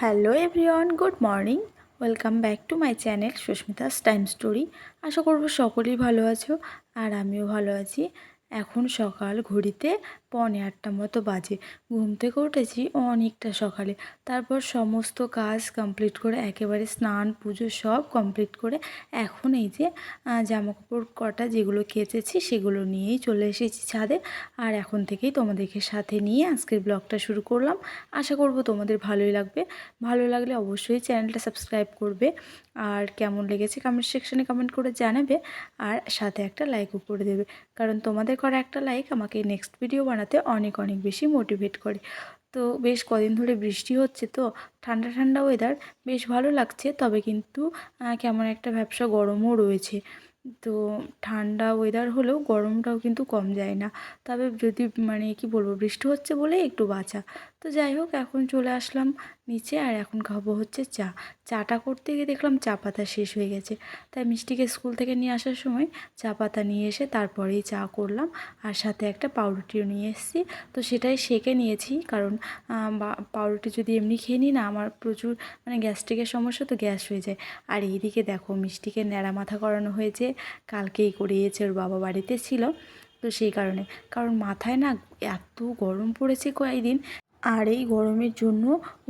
Hello everyone, good morning. Welcome back to my channel Susmita's time story. আশা করব সকলেই ভালো আছো আর আমিও ভালো আছি। এখন সকাল ঘড়িতে পৌনে আটটা মতো বাজে। ঘুম থেকে উঠেছি অনেকটা সকালে। তারপর সমস্ত কাজ কমপ্লিট করে একেবারে স্নান, পুজো সব কমপ্লিট করে এখন এই যে জামাকাপড় কটা যেগুলো কেচেছি সেগুলো নিয়েই চলে এসেছি ছাদে। আর এখন থেকেই তোমাদেরকে সাথে নিয়ে আজকের ব্লগটা শুরু করলাম। আশা করব তোমাদের ভালোই লাগবে। ভালো লাগলে অবশ্যই চ্যানেলটা সাবস্ক্রাইব করবে। আর কেমন লেগেছে কমেন্ট সেকশনে কমেন্ট করে জানাবে। আর সাথে একটা লাইকও করে দেবে। কারণ তোমাদের করা একটা লাইক আমাকে নেক্সট ভিডিও বানাতে অনেক অনেক বেশি মোটিভেট করে। তো বেশ কদিন ধরে বৃষ্টি হচ্ছে তো, ঠান্ডা ঠান্ডা ওয়েদার বেশ ভালো লাগছে, তবে কিন্তু কেমন একটা ব্যবসা গরমও রয়েছে। তো ঠান্ডা ওয়েদার হলেও গরমটাও কিন্তু কম যায় না। তবে যদি মানে কি বলব, বৃষ্টি হচ্ছে বলে একটু বাঁচা। তো যাই হোক, এখন চলে আসলাম নিচে আর এখন খাব হচ্ছে চা। চাটা করতে গিয়ে দেখলাম চা পাতা শেষ হয়ে গেছে। তাই মিষ্টিকে স্কুল থেকে নিয়ে আসার সময় চা পাতা নিয়ে এসে তারপরেই চা করলাম। আর সাথে একটা পাউরুটিও নিয়ে এসেছি। তো সেটাই সেকে নিয়েছি কারণ পাউরুটি যদি এমনি খেয়ে নিই না, আমার প্রচুর মানে গ্যাস্ট্রিকের সমস্যা, তো গ্যাস হয়ে যায়। আর এইদিকে দেখো মিষ্টিকে ন্যাড়া মাথা করানো হয়েছে। কালকেই করিয়েছে ওর বাবা বাড়িতে ছিল। তো সেই কারণে। কারণ মাথায় না এত গরম পড়েছে কয়েকদিন। আর এই গরমের জন্য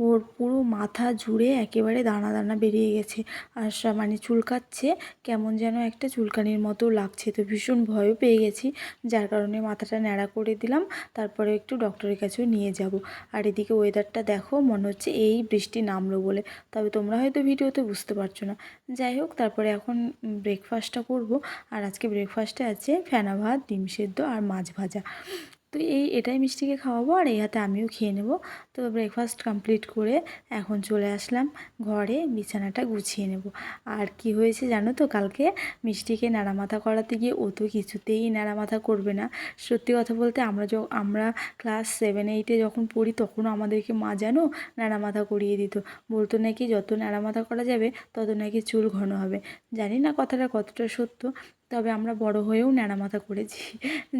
ওর পুরো মাথা জুড়ে একেবারে দানা দানা বেরিয়ে গেছে। আর মানে চুলকাচ্ছে, কেমন যেন একটা চুলকানির মতো লাগছে। তো ভীষণ ভয়ও পেয়ে গেছি, যার কারণে মাথাটা ন্যাড়া করে দিলাম, তারপরে একটু ডক্টরের কাছেও নিয়ে যাব। আর এদিকে ওয়েদারটা দেখো, মনে হচ্ছে এই বৃষ্টি নামলো বলে। তবে তোমরা হয়তো ভিডিওতে বুঝতে পারছ না। যাই হোক, তারপরে এখন ব্রেকফাস্টটা করব। আর আজকে ব্রেকফাস্টে আছে ফেনা ভাত, ডিম সেদ্ধ আর মাছ ভাজা। তো এই এটাই মিষ্টিকে খাওয়াবো আর এই হাতে আমিও খেয়ে নেব। তো ব্রেকফাস্ট কমপ্লিট করে এখন চলে আসলাম ঘরে, বিছানাটা গুছিয়ে নেব। আর কি হয়েছে জানো তো, কালকে মিষ্টিকে নাড়ামাথা করাতে গিয়ে ও তো কিছুতেই নাড়ামাথা করবে না। সত্যি কথা বলতে আমরা আমরা ক্লাস সেভেন এইটে যখন পড়ি তখনও আমাদেরকে মা জানো নাড়ামাথা করিয়ে দিত। বলতো নাকি যত নাড়ামাথা করা যাবে তত নাকি চুল ঘন হবে। জানি না কথাটা কতটা সত্য তবে আমরা বড় হয়েও ন্যাড়ামাথা করেছি।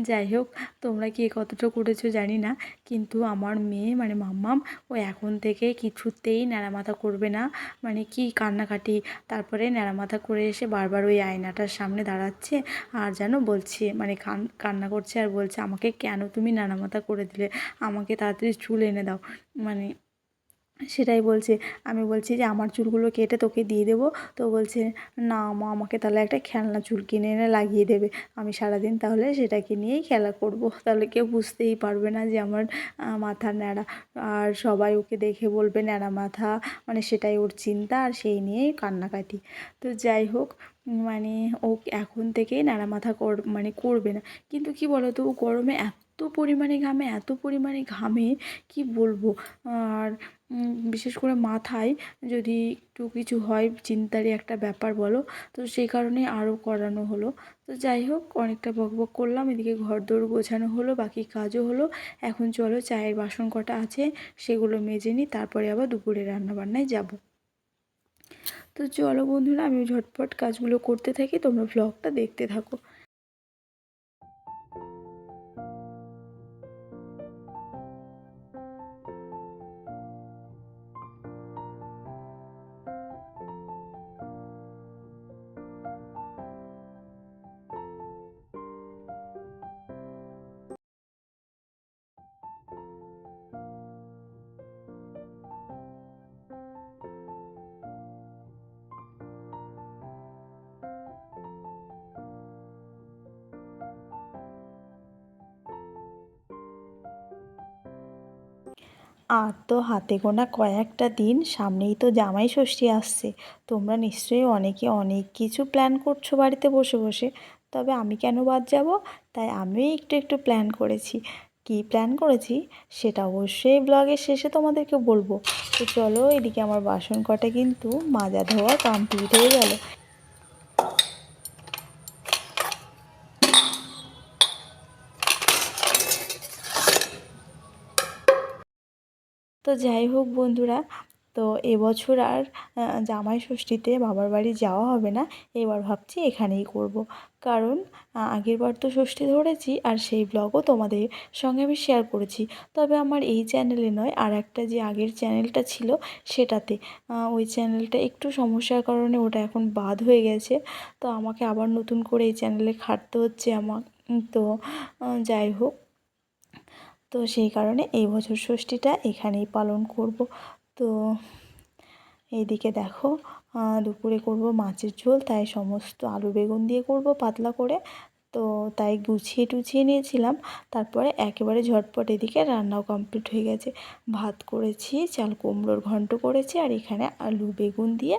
যাই হোক, তোমরা কে কতটা করেছ জানি না, কিন্তু আমার মেয়ে মানে মাম্মাম, ও এখন থেকে কিছুতেই ন্যাড়ামাথা করবে না। মানে কি কান্নাকাটি। তারপরে ন্যাড়ামাথা করে এসে বারবার ওই আয়নাটার সামনে দাঁড়াচ্ছে আর যেন বলছে মানে কান, কান্না করছে আর বলছে, আমাকে কেন তুমি নাড়ামাথা করে দিলে? আমাকে তাড়াতাড়ি চুল এনে দাও। মানে সেটাই বলছে। আমি বলছি যে, আমার চুলগুলো কেটে তোকে দিয়ে দেবো। তো বলছে, না মা, আমাকে তাহলে একটা খেলনা চুল কিনে এনে লাগিয়ে দেবে। আমি সারাদিন তাহলে সেটাকে নিয়েই খেলা করব। তাহলে কেউ বুঝতেই পারবে না যে, আমার মাথা ন্যাড়া। আর সবাই ওকে দেখে বলবে, ন্যাড়া মাথা। মানে সেটাই ওর চিন্তা, আর সেই নিয়েই কান্নাকাটি। তো যাই হোক মানে ও এখন থেকেই ন্যাড়া মাথা কর মানে করবে না। কিন্তু কি বলো তো ও গরমে এত পরিমাণে ঘামে, এত পরিমাণে ঘামে, কি বলব? আর বিশেষ করে মাথায় যদি একটু কিছু হয় চিন্তারই একটা ব্যাপার বলো, তো সেই কারণে আরও করানো হলো। তো যাই হোক, অনেকটা বকবক করলাম, এদিকে ঘর দৌড় গোছানো হলো, বাকি কাজও হলো। এখন চলো চায়ের বাসন কটা আছে, সেগুলো মেজে নিই, তারপরে আবার দুপুরে রান্নাবান্নায় যাব। তো চলো বন্ধুরা আমি ঝটপট কাজগুলো করতে থাকি তোমরা ভ্লগটা দেখতে থাকো। আর তো হাতে গোনা কয়েকটা দিন সামনেই তো জামাই ষষ্ঠী আসছে। তোমরা নিশ্চয়ই অনেকে অনেক কিছু প্ল্যান করছ বাড়িতে বসে বসে। তবে আমি কেন বাদ যাব? তাই আমিও একটু একটু প্ল্যান করেছি। কী প্ল্যান করেছি? সেটা অবশ্যই ব্লগের শেষে তোমাদেরকে বলব। তো চলো এদিকে আমার বাসন কটা কিন্তু মাজা ধোয়া কমপ্লিট হয়ে গেল। তো যাই হোক বন্ধুরা তো এবছর আর জামাই ষষ্ঠীতে বাবার বাড়ি যাওয়া হবে না এবার ভাবছি এখানেই করব। কারণ আহ, আগের বার তো ষষ্ঠী ধরেছি আর সেই ব্লগও তোমাদের সঙ্গে আমি শেয়ার করেছি। তবে আমার এই চ্যানেলে নয় আর একটা যে আগের চ্যানেলটা ছিল সেটাতে ওই চ্যানেলটা একটু সমস্যার কারণে ওটা এখন বাদ হয়ে গেছে। তো আমাকে আবার নতুন করে এই চ্যানেলে খাটতে হচ্ছে আমার তো যাই হোক। তো সেই কারণে এই বছর ষষ্ঠীটা এখানেই পালন করব। তো এইদিকে দেখো দুপুরে করব মাছের ঝোল, তাই সমস্ত আলু বেগুন দিয়ে করব পাতলা করে। তো তাই গুছিয়ে টুছিয়ে নিয়েছিলাম। তারপরে একেবারে ঝটপট এদিকে রান্নাও কমপ্লিট হয়ে গেছে। ভাত করেছি চাল কুমড়োর ঘন্ট করেছি আর এখানে আলু বেগুন দিয়ে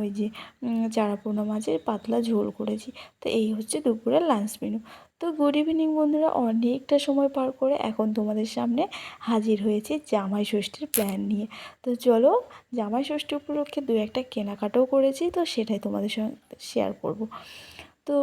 ওই যে উম, চারা পোনা মাছের পাতলা ঝোল করেছি। তো এই হচ্ছে দুপুরের লাঞ্চ মেনু তো গুড ইভিনিং বন্ধুরা অনেকটা সময় পার করে এখন তোমাদের সামনে হাজির হয়েছে জামাই ষষ্ঠীর প্ল্যান নিয়ে। তো চলো জামাই ষষ্ঠী উপলক্ষে দু একটা কেনাকাটাও করেছি তো সেটাই তোমাদের সঙ্গে শেয়ার করব। তো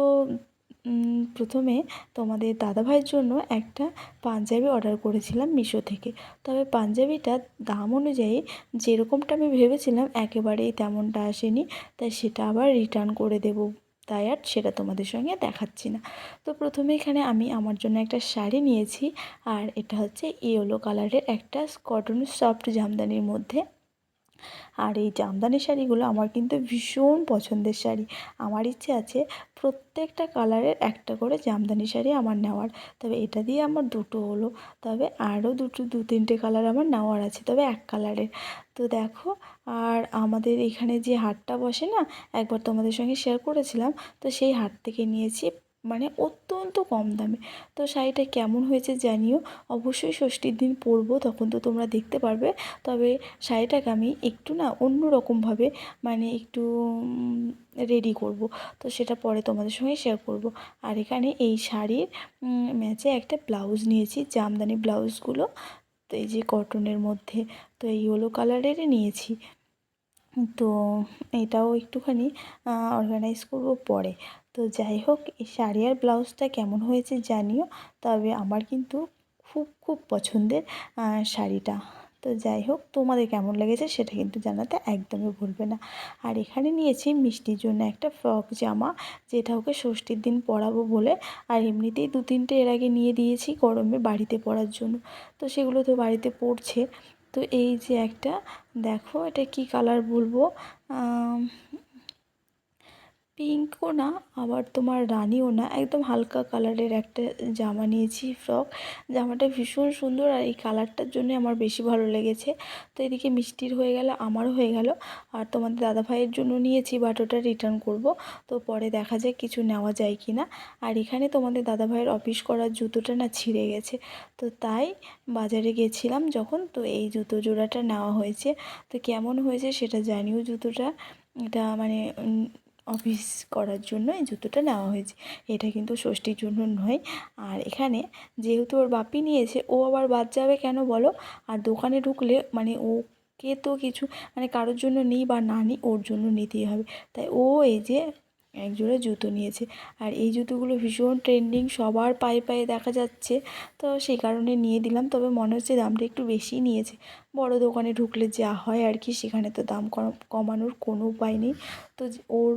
প্রথমে তোমাদের দাদাভাইয়ের জন্য একটা পাঞ্জাবি অর্ডার করেছিলাম মিশো থেকে। তবে পাঞ্জাবিটার দাম অনুযায়ী যেরকমটা আমি ভেবেছিলাম একেবারেই তেমনটা আসেনি, তাই সেটা আবার রিটার্ন করে দেবো। তাই আর সেটা তোমাদের সঙ্গে দেখাচ্ছি না। তো প্রথমে এখানে আমি আমার জন্য একটা শাড়ি নিয়েছি, আর এটা হচ্ছে ইয়েলো কালারের একটা কটন সফট জামদানির মধ্যে। আর এই জামদানি শাড়িগুলো আমার কিন্তু ভীষণ পছন্দের শাড়ি। আমার ইচ্ছে আছে প্রত্যেকটা কালারের একটা করে জামদানি শাড়ি আমার নেওয়ার। তবে এটা দিয়ে আমার দুটো হলো, তবে আরও দুটো, দু তিনটে কালার আমার নেওয়ার আছে, তবে এক কালারের। তো দেখো, আর আমাদের এখানে যে হাটটা বসে না, একবার তোমাদের সঙ্গে শেয়ার করেছিলাম, তো সেই হাট থেকে নিয়েছি মানে অত্যন্ত কম দামে। তো শাড়িটা কেমন হয়েছে জানিও। অবশ্যই ষষ্ঠীর দিন পরবো, তখন তো তোমরা দেখতে পারবে। তবে শাড়িটাকে আমি একটু না অন্য রকমভাবে মানে একটু রেডি করব। তো সেটা পরে তোমাদের সঙ্গে শেয়ার করব। আর এখানে এই শাড়ির ম্যাচে একটা ব্লাউজ নিয়েছি, জামদানি ব্লাউজগুলো তো এই যে কটনের মধ্যে, তো এই ইয়েলো কালারেরই নিয়েছি। তো এটাও একটুখানি অর্গানাইজ করব পরে। তো যাই হোক, এই শাড়ি আর ব্লাউজটা কেমন হয়েছে জানিও, তবে আমার কিন্তু খুব খুব পছন্দের শাড়িটা। তো যাই হোক, তোমাদের কেমন লেগেছে সেটা কিন্তু জানাতে একদমই ভুলবে না। আর এখানে নিয়েছি মিষ্টির জন্য একটা ফ্রক জামা, যেটা ওকে ষষ্ঠীর দিন পরাবো বলে, আর এমনিতেই দু তিনটে এর আগে নিয়ে দিয়েছি গরমে বাড়িতে পরার জন্য। তো সেগুলো তো বাড়িতে পড়ছে তো এই যে একটা, দেখো এটা কি কালার বলব? পিঙ্কও না, আবার তোমার রানিও না। একদম হালকা কালারের একটা জামা নিয়েছি, ফ্রক। জামাটা ভীষণ সুন্দর আর এই কালারটার জন্য আমার বেশি ভালো লেগেছে। তো এদিকে মিষ্টির হয়ে গেল, আমারও হয়ে গেল। আর তোমাদের দাদা ভাইয়ের জন্য নিয়েছি বাট ওটা রিটার্ন করব। তো পরে দেখা যায় কিছু নেওয়া যায় কি না আর এখানে তোমাদের দাদা ভাইয়ের অফিস করার জুতোটা না ছিঁড়ে গেছে। তো তাই বাজারে গেছিলাম যখন, তো এই জুতো জোড়াটা নেওয়া হয়েছে। তো কেমন হয়েছে সেটা জানিও জুতোটা। এটা মানে অফিস করার জন্য এই জুতোটা নেওয়া হয়েছে। এটা কিন্তু ষষ্ঠীর জন্য নয়। আর এখানে যেহেতু ওর বাপি নিয়েছে, ও আবার বাদ যাবে কেন বলো? আর দোকানে ঢুকলে মানে ও কে তো কিছু মানে কারোর জন্য নিই বা না নিই, ওর জন্য নিতেই হবে। তাই ও এই যে এক জোড়া জুতো নিয়েছে। আর এই জুতোগুলো ভীষণ ট্রেন্ডিং সবার পায়ে পায়ে দেখা যাচ্ছে। তো সেই কারণে নিয়ে দিলাম, তবে মনে হচ্ছে দামটা একটু বেশি নিয়েছে। বড় দোকানে ঢুকলে যা হয় আর কি, সেখানে তো দাম কমানোর কোনো উপায় নেই। তো ওর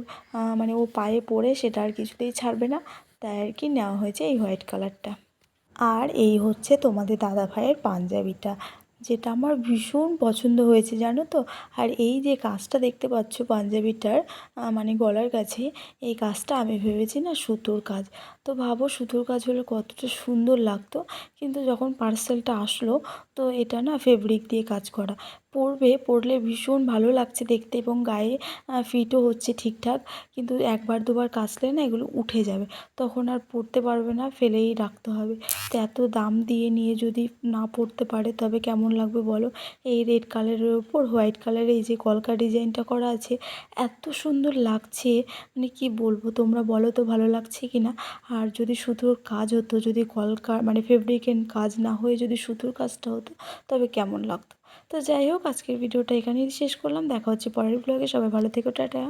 মানে ও পায়ে পড়ে সেটা আর কিছুতেই ছাড়বে না। তাই আর কি নেওয়া হয়েছে এই হোয়াইট কালারটা। আর এই হচ্ছে তোমাদের দাদা ভাইয়ের পাঞ্জাবিটা। যেটা আমার ভীষণ পছন্দ হয়েছে, জানো তো? আর এই যে কাজটা দেখতে পাচ্ছ পাঞ্জাবিটার মানে গলার কাছে, এই কাজটা আমি ভেবেছি না সুতোর কাজ। তো ভাবো সুতোর কাজ হলে কতটা সুন্দর লাগতো। কিন্তু যখন পার্সেলটা আসলো, তো এটা না ফেব্রিক দিয়ে কাজ করা। পরবে, পরলে ভীষণ ভালো লাগছে দেখতে এবং গায়ে ফিটও হচ্ছে ঠিকঠাক। কিন্তু একবার দুবার কাচলে না এগুলো উঠে যাবে। তখন আর পরতে পারবে না, ফেলেই রাখতে হবে। তো এত দাম দিয়ে নিয়ে যদি না পরতে পারে, তবে কেমন লাগবে বলো? এই রেড কালারের ওপর হোয়াইট কালারের এই যে কলকা ডিজাইনটা করা আছে, এত সুন্দর লাগছে। মানে কি বলব, তোমরা বলো তো ভালো লাগছে কি না আর যদি সুতোর কাজ হতো, যদি কলকা মানে ফেব্রিকের কাজ না হয়ে যদি সুতোর কাজটা হতো, তবে কেমন লাগতো? তো যাই হোক, আজকের ভিডিওটা এখানেই শেষ করলাম। দেখা হচ্ছে পরের ব্লগে সবাই ভালো থেকো, টাটা।